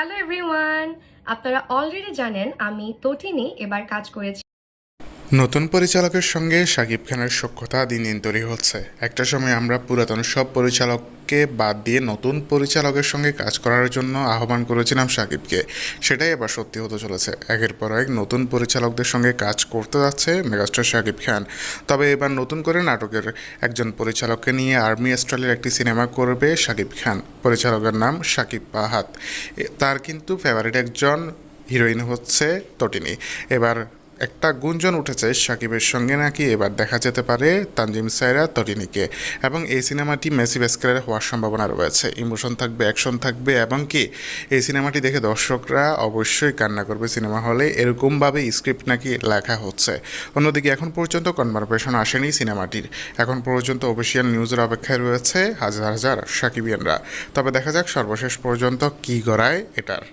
Hello everyone আপনারা already জানেন আমি তটিনি এবার কাজ করেছি। নতুন পরিচালকের সঙ্গে শাকিব খানের সখ্যতা দিন দিন তৈরি হচ্ছে। একটা সময় আমরা পুরাতন সব পরিচালককে বাদ দিয়ে নতুন পরিচালকের সঙ্গে কাজ করার জন্য আহ্বান করেছিলাম শাকিবকে সেটাই এবার সত্যি হতে চলেছে। একের পর এক নতুন পরিচালকদের সঙ্গে কাজ করতে যাচ্ছে মেগাস্টার শাকিব খান। তবে এবার নতুন করে নাটকের একজন পরিচালককে নিয়ে আর্মি স্টাইলের একটি সিনেমা করবে শাকিব খান। পরিচালকের নাম শাকিব পাহাত। তার কিন্তু ফেভারিট একজন হিরোইন হচ্ছে তটিনী। এবার একটা গুঞ্জন উঠেছে সাকিবের সঙ্গে নাকি, এবার দেখা যেতে পারে তানজিম সাইরা তটিনীকে এবং এই সিনেমাটি মেসি বেস্কারের হওয়ার সম্ভাবনা রয়েছে। ইমোশন থাকবে, অ্যাকশন থাকবে, এবং কি, এই সিনেমাটি দেখে দর্শকরা অবশ্যই কান্না করবে সিনেমা হলে। এরকমভাবে স্ক্রিপ্ট নাকি লেখা হচ্ছে। অন্যদিকে এখন পর্যন্ত কনভারপেশন আসেনি সিনেমাটির। এখন পর্যন্ত অফিসিয়াল নিউজের অপেক্ষায় রয়েছে হাজার হাজার সাকিবিয়ানরা। তবে দেখা যাক সর্বশেষ পর্যন্ত কী গড়ায় এটার।